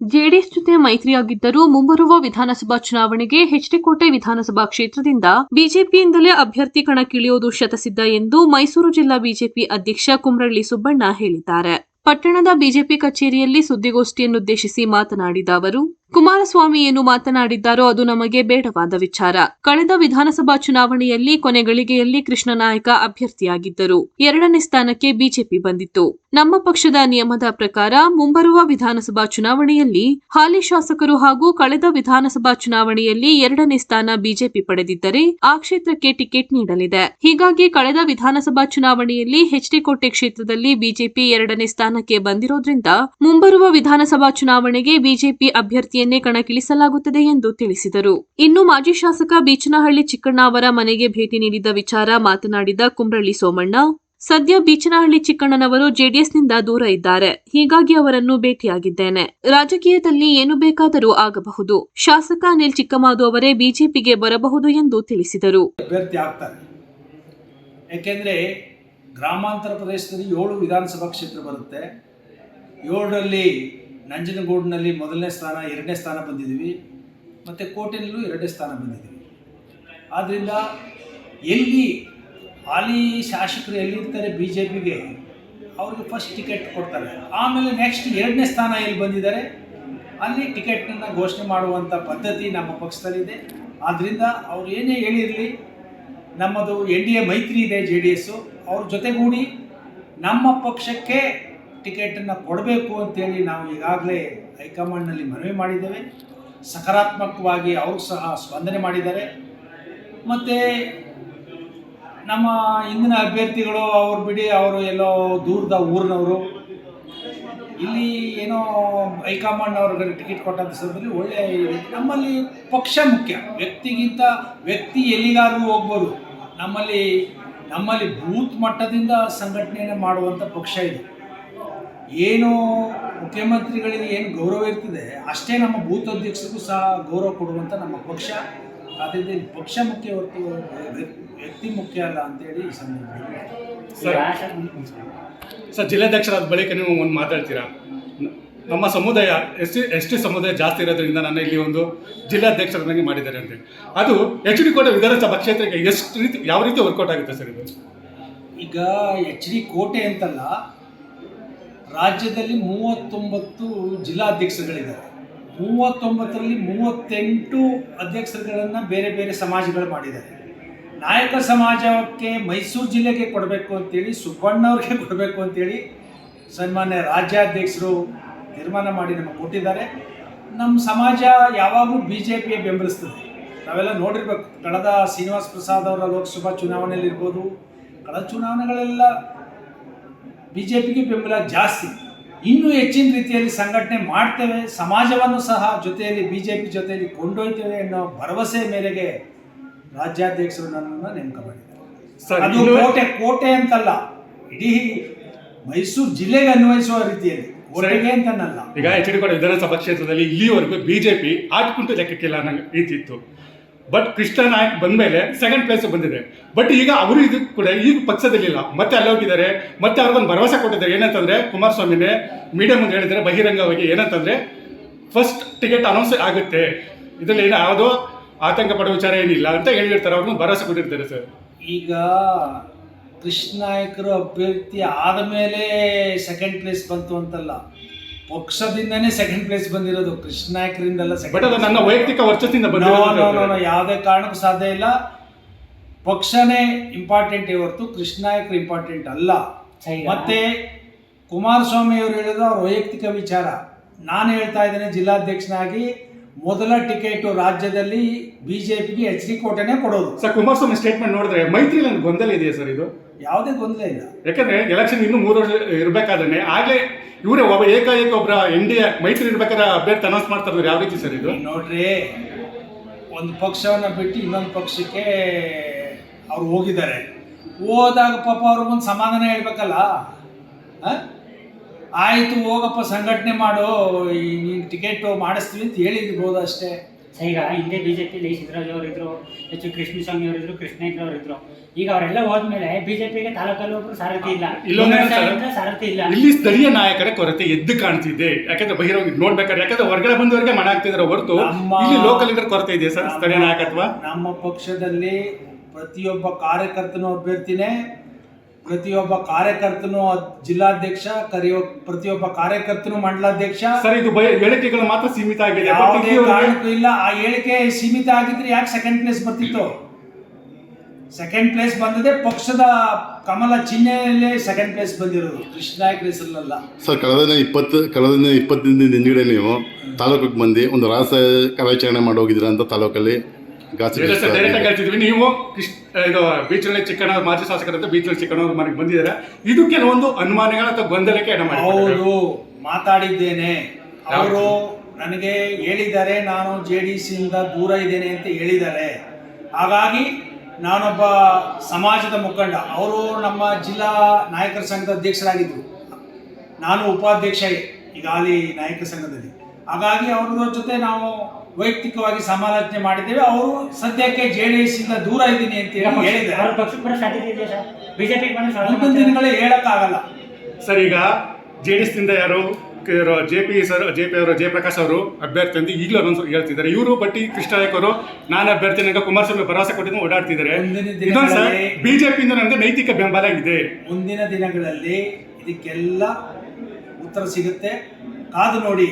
JDS ಜೊತೆ ಮೈತ್ರಿಯಾಗಿದ್ದರೂ ಮುಂಬರುವ ವಿಧಾನಸಭಾ ಚುನಾವಣೆಗೆ ಹೆಚ್ಡಿಕೋಟೆ ವಿಧಾನಸಭಾ ಕ್ಷೇತ್ರದಿಂದ ಬಿಜೆಪಿಯಿಂದಲೇ ಅಭ್ಯರ್ಥಿ ಕಣಕ್ಕಿಳಿಯುವುದು ಶತಸಿದ್ಧ ಎಂದು ಮೈಸೂರು ಜಿಲ್ಲಾ ಬಿಜೆಪಿ ಅಧ್ಯಕ್ಷ ಕುಮ್ರಳ್ಳಿ ಸುಬ್ಬಣ್ಣ ಹೇಳಿದ್ದಾರೆ. ಪಟ್ಟಣದ ಬಿಜೆಪಿ ಕಚೇರಿಯಲ್ಲಿ ಸುದ್ದಿಗೋಷ್ಠಿಯನ್ನುದ್ದೇಶಿಸಿ ಮಾತನಾಡಿದ ಅವರು ಕುಮಾರಸ್ವಾಮಿ ಏನು ಮಾತನಾಡಿದ್ದಾರೋ ಅದು ನಮಗೆ ಬೇಡವಾದ ವಿಚಾರ. ಕಳೆದ ವಿಧಾನಸಭಾ ಚುನಾವಣೆಯಲ್ಲಿ ಕೊನೆಗಳಿಗೆಯಲ್ಲಿ ಕೃಷ್ಣನಾಯಕ ಅಭ್ಯರ್ಥಿಯಾಗಿದ್ದರು. ಎರಡನೇ ಸ್ಥಾನಕ್ಕೆ ಬಿಜೆಪಿ ಬಂದಿತ್ತು. ನಮ್ಮ ಪಕ್ಷದ ನಿಯಮದ ಪ್ರಕಾರ ಮುಂಬರುವ ವಿಧಾನಸಭಾ ಚುನಾವಣೆಯಲ್ಲಿ ಹಾಲಿ ಶಾಸಕರು ಹಾಗೂ ಕಳೆದ ವಿಧಾನಸಭಾ ಚುನಾವಣೆಯಲ್ಲಿ ಎರಡನೇ ಸ್ಥಾನ ಬಿಜೆಪಿ ಪಡೆದಿದ್ದರೆ ಆ ಕ್ಷೇತ್ರಕ್ಕೆ ಟಿಕೆಟ್ ನೀಡಲಿದೆ. ಹೀಗಾಗಿ ಕಳೆದ ವಿಧಾನಸಭಾ ಚುನಾವಣೆಯಲ್ಲಿ ಹೆಚ್ಡಿಕೋಟೆ ಕ್ಷೇತ್ರದಲ್ಲಿ ಬಿಜೆಪಿ ಎರಡನೇ ಸ್ಥಾನಕ್ಕೆ ಬಂದಿರೋದ್ರಿಂದ ಮುಂಬರುವ ವಿಧಾನಸಭಾ ಚುನಾವಣೆಗೆ ಬಿಜೆಪಿ ಅಭ್ಯರ್ಥಿಯನ್ನೇ ಕಣಕ್ಕಿಳಿಸಲಾಗುತ್ತದೆ ಎಂದು ತಿಳಿಸಿದರು. ಇನ್ನು ಮಾಜಿ ಶಾಸಕ ಬೀಚನಹಳ್ಳಿ ಚಿಕ್ಕಣ್ಣ ಅವರ ಮನೆಗೆ ಭೇಟಿ ನೀಡಿದ ವಿಚಾರ ಮಾತನಾಡಿದ ಕುಂಬ್ರಳ್ಳಿ ಸೋಮಣ್ಣ, ಸದ್ಯ ಬೀಚನಹಳ್ಳಿ ಚಿಕ್ಕಣ್ಣನವರು ಜೆಡಿಎಸ್ನಿಂದ ದೂರ ಇದ್ದಾರೆ. ಹೀಗಾಗಿ ಅವರನ್ನು ಭೇಟಿಯಾಗಿದ್ದೇನೆ. ರಾಜಕೀಯದಲ್ಲಿ ಏನು ಬೇಕಾದರೂ ಆಗಬಹುದು. ಶಾಸಕ ಅನಿಲ್ ಚಿಕ್ಕಮಾದು ಅವರೇ ಬಿಜೆಪಿಗೆ ಬರಬಹುದು ಎಂದು ತಿಳಿಸಿದರು. ಯಾಕೆಂದ್ರೆ ಗ್ರಾಮಾಂತರ ಪ್ರದೇಶದಲ್ಲಿ ಏಳು ವಿಧಾನಸಭಾ ಕ್ಷೇತ್ರ ಬರುತ್ತೆ. ಏಳರಲ್ಲಿ ನಂಜನಗೂಡಿನಲ್ಲಿ ಮೊದಲನೇ ಸ್ಥಾನ, ಎರಡನೇ ಸ್ಥಾನ ಬಂದಿದ್ದೀವಿ. ಮತ್ತು ಕೋಟೆಯಲ್ಲೂ ಎರಡನೇ ಸ್ಥಾನ ಬಂದಿದ್ದೀವಿ. ಆದ್ದರಿಂದ ಎಲ್ಲಿ ಹಾಲಿ ಶಾಸಕರು ಎಲ್ಲಿರ್ತಾರೆ ಬಿ ಜೆ ಪಿಗೆ ಅವ್ರಿಗೆ ಫಸ್ಟ್ ಟಿಕೆಟ್ ಕೊಡ್ತಾರೆ. ಆಮೇಲೆ ನೆಕ್ಸ್ಟ್ ಎರಡನೇ ಸ್ಥಾನ ಎಲ್ಲಿ ಬಂದಿದ್ದಾರೆ, ಅಲ್ಲಿ ಟಿಕೆಟ್ನ ಘೋಷಣೆ ಮಾಡುವಂಥ ಪದ್ಧತಿ ನಮ್ಮ ಪಕ್ಷದಲ್ಲಿದೆ. ಆದ್ದರಿಂದ ಅವ್ರು ಏನೇ ಹೇಳಿರಲಿ, ನಮ್ಮದು ಎನ್ ಡಿ ಎ ಮೈತ್ರಿ ಇದೆ ಜೆ ಡಿ ಎಸ್ಸು, ಅವ್ರ ಜೊತೆಗೂಡಿ ನಮ್ಮ ಪಕ್ಷಕ್ಕೆ ಟಿಕೆಟನ್ನು ಕೊಡಬೇಕು ಅಂತೇಳಿ ನಾವು ಈಗಾಗಲೇ ಹೈಕಮಾಂಡ್ನಲ್ಲಿ ಮನವಿ ಮಾಡಿದ್ದೇವೆ. ಸಕಾರಾತ್ಮಕವಾಗಿ ಅವರು ಸಹ ಸ್ಪಂದನೆ ಮಾಡಿದ್ದಾರೆ. ಮತ್ತು ನಮ್ಮ ಇಂದಿನ ಅಭ್ಯರ್ಥಿಗಳು ಅವ್ರು ಬಿಡಿ, ಅವರು ಎಲ್ಲೋ ದೂರದ ಊರಿನವರು. ಇಲ್ಲಿ ಏನೋ ಹೈಕಮಾಂಡ್ ಅವ್ರಿಗೆ ಟಿಕೆಟ್ ಕೊಟ್ಟಂಥ ಸಂದರ್ಭದಲ್ಲಿ ಒಳ್ಳೆಯ ನಮ್ಮಲ್ಲಿ ಪಕ್ಷ ಮುಖ್ಯ. ವ್ಯಕ್ತಿಗಿಂತ ವ್ಯಕ್ತಿ ಎಲ್ಲಿಗಾದ್ರೂ ಹೋಗ್ಬೋದು. ನಮ್ಮಲ್ಲಿ ನಮ್ಮಲ್ಲಿ ಬೂತ್ ಮಟ್ಟದಿಂದ ಸಂಘಟನೆಯನ್ನು ಮಾಡುವಂಥ ಪಕ್ಷ ಇದೆ. ಏನು ಮುಖ್ಯಮಂತ್ರಿಗಳಿಗೆ ಏನು ಗೌರವ ಇರ್ತದೆ ಅಷ್ಟೇ ನಮ್ಮ ಬೂತ್ ಅಧ್ಯಕ್ಷರಿಗೂ ಸಹ ಗೌರವ ಕೊಡುವಂಥ ನಮ್ಮ ಪಕ್ಷ. ಆದ್ದರಿಂದ ಇಲ್ಲಿ ಪಕ್ಷ ಮುಖ್ಯ ಹೊರತು ವ್ಯಕ್ತಿ ಮುಖ್ಯ ಅಲ್ಲ ಅಂತೇಳಿ ಈ ಸಂದರ್ಭದಲ್ಲಿ ಸರ್ ಜಿಲ್ಲಾಧ್ಯಕ್ಷರಾದ ಬಳಿಕ ನೀವು ಒಂದು ಮಾತಾಡ್ತೀರಾ? ನಮ್ಮ ಸಮುದಾಯ ಎಸ್ ಟಿ ಎಸ್ ಟಿ ಸಮುದಾಯ ಜಾಸ್ತಿ ಇರೋದ್ರಿಂದ ನಾನು ಇಲ್ಲಿ ಒಂದು ಜಿಲ್ಲಾಧ್ಯಕ್ಷರನ್ನಾಗಿ ಮಾಡಿದ್ದಾರೆ ಅಂತ. ಅದು ಎಚ್ ಡಿ ಕೋಟೆ ವಿಧಾನಸಭಾ ಕ್ಷೇತ್ರಕ್ಕೆ ಎಷ್ಟು ರೀತಿ ಯಾವ ರೀತಿ ವರ್ಕೌಟ್ ಆಗುತ್ತೆ ಸರ್ ಇದು? ಈಗ ಎಚ್ ಡಿ ಕೋಟೆ ಅಂತಲ್ಲ ರಾಜ್ಯದಲ್ಲಿ ಮೂವತ್ತೊಂಬತ್ತು ಜಿಲ್ಲಾಧ್ಯಕ್ಷರುಗಳಿದ್ದಾರೆ. ಮೂವತ್ತೊಂಬತ್ತರಲ್ಲಿ ಮೂವತ್ತೆಂಟು ಅಧ್ಯಕ್ಷರುಗಳನ್ನು ಬೇರೆ ಬೇರೆ ಸಮಾಜಗಳು ಮಾಡಿದ್ದಾರೆ. ನಾಯಕ ಸಮಾಜಕ್ಕೆ ಮೈಸೂರು ಜಿಲ್ಲೆಗೆ ಕೊಡಬೇಕು ಅಂತೇಳಿ ಸುಬ್ಬಣ್ಣವ್ರಿಗೆ ಕೊಡಬೇಕು ಅಂತೇಳಿ ಸನ್ಮಾನ್ಯ ರಾಜ್ಯಾಧ್ಯಕ್ಷರು ತೀರ್ಮಾನ ಮಾಡಿ ನಮಗೆ ಕೊಟ್ಟಿದ್ದಾರೆ. ನಮ್ಮ ಸಮಾಜ ಯಾವಾಗಲೂ ಬಿ ಜೆ ಪಿಯ ಬೆಂಬಲಿಸ್ತದೆ. ನಾವೆಲ್ಲ ನೋಡಿರ್ಬೇಕು, ಕಳೆದ ಶ್ರೀನಿವಾಸ್ ಪ್ರಸಾದ್ ಅವರ ಲೋಕಸಭಾ ಚುನಾವಣೆಯಲ್ಲಿ ಇರ್ಬೋದು, ಕಳೆದ ಚುನಾವಣೆಗಳೆಲ್ಲ ಬಿ ಜೆ ಪಿಗೆ ಬೆಂಬಲ ಜಾಸ್ತಿ. ಇನ್ನೂ ಹೆಚ್ಚಿನ ರೀತಿಯಲ್ಲಿ ಸಂಘಟನೆ ಮಾಡ್ತೇವೆ. ಸಮಾಜವನ್ನು ಸಹ ಜೊತೆಯಲ್ಲಿ ಬಿ ಜೆ ಪಿ ಜೊತೆಯಲ್ಲಿ ಕೊಂಡೊಯ್ತೇವೆ ಅನ್ನೋ ಭರವಸೆ ಮೇರೆಗೆ ರಾಜ್ಯಾಧ್ಯಕ್ಷರು ನನ್ನನ್ನು ನೇಮಕ ಮಾಡಿದ್ದಾರೆ ಸರ್ ಅದು ಕೋಟೆ ಕೋಟೆ ಅಂತಲ್ಲ ಇಡೀ ಮೈಸೂರು ಜಿಲ್ಲೆಗೆ ಅನ್ವಯಿಸುವ ರೀತಿಯಲ್ಲಿ ಕೋಟೆಗೆ ಅಂತನಲ್ಲ ಈಗ ಎಚ್ ಡಿ ಕೋಟೆ ವಿಧಾನಸಭಾ ಕ್ಷೇತ್ರದಲ್ಲಿ ಇಲ್ಲಿವರೆಗೂ ಬಿಜೆಪಿ ಆಟ್ಕೊಂಡು ಲೆಕ್ಕಕ್ಕಿಲ್ಲ ಅನ್ನೋ ರೀತಿ ಇತ್ತು ಬಟ್ ಕೃಷ್ಣ ನಾಯಕ್ ಬಂದ್ಮೇಲೆ ಸೆಕೆಂಡ್ ಪ್ಲೇಸ್ ಬಂದಿದೆ. ಬಟ್ ಈಗ ಅವರು ಇದು ಕೂಡ ಈಗ ಪಕ್ಷದಲ್ಲಿಲ್ಲ. ಮತ್ತೆ ಅಲ್ಲಿ ಹೋಗಿದ್ದಾರೆ. ಮತ್ತೆ ಅವ್ರಿಗೊಂದು ಭರವಸೆ ಕೊಟ್ಟಿದ್ದಾರೆ. ಏನಂತಂದ್ರೆ ಕುಮಾರಸ್ವಾಮಿನೇ ಮೀಡಿಯಾ ಮುಂದೆ ಹೇಳಿದ್ದಾರೆ ಬಹಿರಂಗವಾಗಿ. ಏನಂತಂದ್ರೆ ಫಸ್ಟ್ ಟಿಕೆಟ್ ಅನೌನ್ಸ್ ಆಗುತ್ತೆ. ಇದರಲ್ಲಿ ಏನು ಯಾವುದೋ ಆತಂಕ ಪಡೋ ವಿಚಾರ ಏನಿಲ್ಲ ಅಂತ ಹೇಳಿರ್ತಾರೆ. ಅವ್ರನ್ನ ಭರವಸೆ ಕೊಟ್ಟಿರ್ತಾರೆ ಸರ್. ಈಗ ಕೃಷ್ಣ ನಾಯಕರು ಅಭ್ಯರ್ಥಿ ಆದ ಮೇಲೆ ಸೆಕೆಂಡ್ ಪ್ಲೇಸ್ ಬಂತು ಅಂತಲ್ಲ. ಪಕ್ಷದಿಂದನೇ ಸೆಕೆಂಡ್ ಪ್ಲೇಸ್ ಬಂದಿರೋದು. ಕೃಷ್ಣ ನಾಯಕರಿಂದಲ್ಲ ಬಟ್ ಅದು ನನ್ನ ವೈಯಕ್ತಿಕ ವರ್ಚಸ್ಸಿಂದ ಬಂದಿರೋದು ಯಾವುದೇ ಕಾರಣಕ್ಕೂ ಸಾಧ್ಯ ಇಲ್ಲ. ಪಕ್ಷನೇ ಇಂಪಾರ್ಟೆಂಟ್ ಹೊರತು ಕೃಷ್ಣ ನಾಯಕರು ಇಂಪಾರ್ಟೆಂಟ್ ಅಲ್ಲ. ಮತ್ತೆ ಕುಮಾರಸ್ವಾಮಿ ಅವರು ಹೇಳಿದ್ರು ಅವ್ರ ವೈಯಕ್ತಿಕ ವಿಚಾರ. ನಾನು ಹೇಳ್ತಾ ಇದ್ದೇನೆ ಜಿಲ್ಲಾಧ್ಯಕ್ಷನಾಗಿ ಮೊದಲ ಟಿಕೆಟ್ ರಾಜ್ಯದಲ್ಲಿ ಬಿಜೆಪಿಗೆ ಎಚ್ ಡಿ ಕೋಟೆನೇ ಕೊಡೋದು. ಸರ್ ಕುಮಾರಸ್ವಾಮಿ ಸ್ಟೇಟ್ಮೆಂಟ್ ನೋಡಿದ್ರೆ ಮೈತ್ರಿ ಒಂದು ಗೊಂದಲ ಇದೆಯಾ ಸರ್ ಇದು? ಯಾವುದೇ ಗೊಂದಲ ಇಲ್ಲ. ಯಾಕಂದ್ರೆ ಎಲೆಕ್ಷನ್ ಇನ್ನು ಮೂರು ವರ್ಷ ಇರಬೇಕಾದ್ರೆ ಆಗ್ಲೇ ಇವರೇ ಒಬ್ಬ ಏಕಾಏಕ ಒಬ್ಬರ ಎನ್ ಡಿ ಮೈತ್ರಿ ಇರ್ಬೇಕಾದ್ರೆ ಅಭ್ಯರ್ಥಿ ಅನೌನ್ಸ್ ಮಾಡ್ತಾ ಯಾವ ರೀತಿ ಸರ್ ಇದು? ನೋಡ್ರಿ, ಒಂದು ಪಕ್ಷವನ್ನು ಬಿಟ್ಟು ಇನ್ನೊಂದು ಪಕ್ಷಕ್ಕೆ ಅವ್ರು ಹೋಗಿದ್ದಾರೆ. ಹೋದಾಗ ಪಾಪ ಅವ್ರಿಗೊಂದು ಸಮಾಧಾನ ಹೇಳ್ಬೇಕಲ್ಲ? ಆಯಿತು ಹೋಗಪ್ಪ, ಸಂಘಟನೆ ಮಾಡು, ಈ ನೀನು ಟಿಕೆಟ್ ಮಾಡಿಸ್ತೀವಿ ಅಂತ ಹೇಳಿರ್ಬೋದು ಅಷ್ಟೇ ಈಗ ಹಿಂದೆ ಬಿ ಜೆ ಪಿಲಿ ಸಿದ್ದರಾಜ್ ಅವರು ಇದ್ರು ಎಚ್ ಕೃಷ್ಣಸ್ವಾಮಿ ಅವರು ಇದ್ರು ಕೃಷ್ಣೇಂದ್ರ ಅವರು ಇದ್ರು ಈಗ ಅವರೆಲ್ಲ ಹೋದ್ಮೇಲೆ ಬಿಜೆಪಿಗೆ ತಾಲೂಕಲ್ಲಿ ಒಬ್ರು ಸಾರಥಿ ಇಲ್ಲ. ಸಾರಥಿ ಇಲ್ಲ. ಇಲ್ಲಿ ಸ್ಥಳೀಯ ನಾಯಕರ ಕೊರತೆ ಎದ್ದು ಕಾಣ್ತಿದೆ. ಯಾಕಂದ್ರೆ ಬಹಿರಂಗ ನೋಡ್ಬೇಕಾದ್ರೆ ಯಾಕಂದ್ರೆ ಹೊರಗಡೆ ಬಂದವರಿಗೆ ಮನ ಆಗ್ತಿದ್ರೆ ಹೊರತು. ಇಲ್ಲಿ ಲೋಕಲ್ ಲೀಡರ್ ಕೊರತೆ ಇದೆ ಸರ್ ಸ್ಥಳೀಯ ನಾಯಕತ್ವ? ನಮ್ಮ ಪಕ್ಷದಲ್ಲಿ ಪ್ರತಿಯೊಬ್ಬ ಕಾರ್ಯಕರ್ತನೂ ಅಭ್ಯರ್ಥಿನೇ ಪ್ರತಿಯೊಬ್ಬ ಕಾರ್ಯಕರ್ತನು ಜಿಲ್ಲಾಧ್ಯಕ್ಷ ಕರೆಯೋ ಪ್ರತಿಯೊಬ್ಬ ಕಾರ್ಯಕರ್ತನು ಮಂಡಲಾಧ್ಯಕ್ಷ. ಸರ್ ಇದು ಹೇಳಿಕೆಗಳು ಮಾತ್ರ ಸೀಮಿತ ಆಗಿದೆ. But ಯಾವುದೇ ಕಾರಣಕ್ಕೂ ಇಲ್ಲ. ಆ ಹೇಳಿಕೆ ಸೀಮಿತ ಆಗಿದ್ರೆ ಯಾಕೆ ಸೆಕೆಂಡ್ ಪ್ಲೇಸ್ ಬರ್ತಿತ್ತು? ಸೆಕೆಂಡ್ ಪ್ಲೇಸ್ ಬಂದದೆ ಪಕ್ಷದ ಕಮಲ ಚಿಹ್ನೆಯಲ್ಲೇ ಸೆಕೆಂಡ್ ಪ್ಲೇಸ್ ಬಂದಿರೋದು. ಕೃಷ್ಣ ನಾಯಕ್ ಹೆಸರಲ್ಲ ಸರ್ ಕಳೆದ ಇಪ್ಪತ್ತು ಕಳೆದ ಇಪ್ಪತ್ತಿನ ಇಪ್ಪತ್ತು ದಿನದ ಹಿಂದ್ಗಡೆ ನೀವು ತಾಲೂಕಿಗೆ ಬಂದು ಒಂದು ರಾಸ ಕಾರ್ಯಾಚರಣೆ ಮಾಡೋಗಿದ್ದೀರಾ ಅಂತ ತಾಲೂಕಲ್ಲಿ ಗಾಸಿ ಇಲ್ಲ ಸರ್ ಡೈರೆಕ್ಟ್ ಆಗಿ ಹೇಳ್ತಿದ್ವಿ. ನೀವು ಕೃಷ್ಣ ಇದು ಬೀಚ್ನಲ್ಲಿ ಚಿಕ್ಕಣ್ಣ ಮಾಜಿ ಶಾಸಕರಂತ ಬೀಚ್ನಲ್ಲಿ ಚಿಕ್ಕಣ್ಣ ಅವ್ರ ಮನೆಗೆ ಬಂದಿದ್ದಾರೆ? ಇದು ಕೆಲವೊಂದು ಅನುಮಾನಗಳ ಅಥವಾ ಗೊಂದಲಕ್ಕೆ ಎಡ ಅವರು ಮಾತಾಡಿದ್ದೇನೆ. ಅವರು ನನಗೆ ಹೇಳಿದ್ದಾರೆ ನಾನು ಜೆ ಡಿ ಸಿಯಿಂದ ದೂರ ಇದ್ದೇನೆ ಅಂತ ಹೇಳಿದ್ದಾರೆ. ಹಾಗಾಗಿ ನಾನೊಬ್ಬ ಸಮಾಜದ ಮುಖಂಡ ಅವರು ನಮ್ಮ ಜಿಲ್ಲಾ ನಾಯಕರ ಸಂಘದ ಅಧ್ಯಕ್ಷರಾಗಿದ್ದರು ನಾನು ಉಪಾಧ್ಯಕ್ಷ ಈಗ ಹಾಲಿ ನಾಯಕರ ಸಂಘದಲ್ಲಿ. ಹಾಗಾಗಿ ಅವ್ರ ಜೊತೆ ನಾವು ವೈಯಕ್ತಿಕವಾಗಿ ಸಮಾಲೋಚನೆ ಮಾಡಿದ್ದೇವೆ. ಅವರು ಸದ್ಯಕ್ಕೆ ಜೆ ಡಿ ಎಸ್ ಇಂದ ದೂರ ಇದ್ದೀನಿ ಅಂತ ಹೇಳಿ ಹೇಳಿದ್ದಾರೆ. ಮುಂದಿನ ದಿನಗಳೇ ಹೇಳಕ್ಕಾಗಲ್ಲ. ಸರ್ ಈಗ ಜೆ ಡಿ ಎಸ್ನಿಂದ ಯಾರು J P sir J P ಅವರು ಜಯಪ್ರಕಾಶ್ ಅವರು ಅಭ್ಯರ್ಥಿ ಅಂತ ಈಗಲೂ ಒಂದು ಹೇಳ್ತಿದ್ದಾರೆ. ಇವರು ಬಟ್ಟಿ ಕೃಷ್ಣಾಯಕ್ ಅವರು ನಾನು ಅಭ್ಯರ್ಥಿ ನನಗೆ ಕುಮಾರಸ್ವಾಮಿ ಭರವಸೆ ಕೊಟ್ಟಿದ್ದು ಓಡಾಡ್ತಿದ್ದಾರೆ. ಬಿಜೆಪಿಯಿಂದ ನನಗೆ ನೈತಿಕ ಬೆಂಬಲ ಇದೆ. ಮುಂದಿನ ದಿನಗಳಲ್ಲಿ ಇದಕ್ಕೆಲ್ಲ ಉತ್ತರ ಸಿಗುತ್ತೆ. ಕಾದು ನೋಡಿ.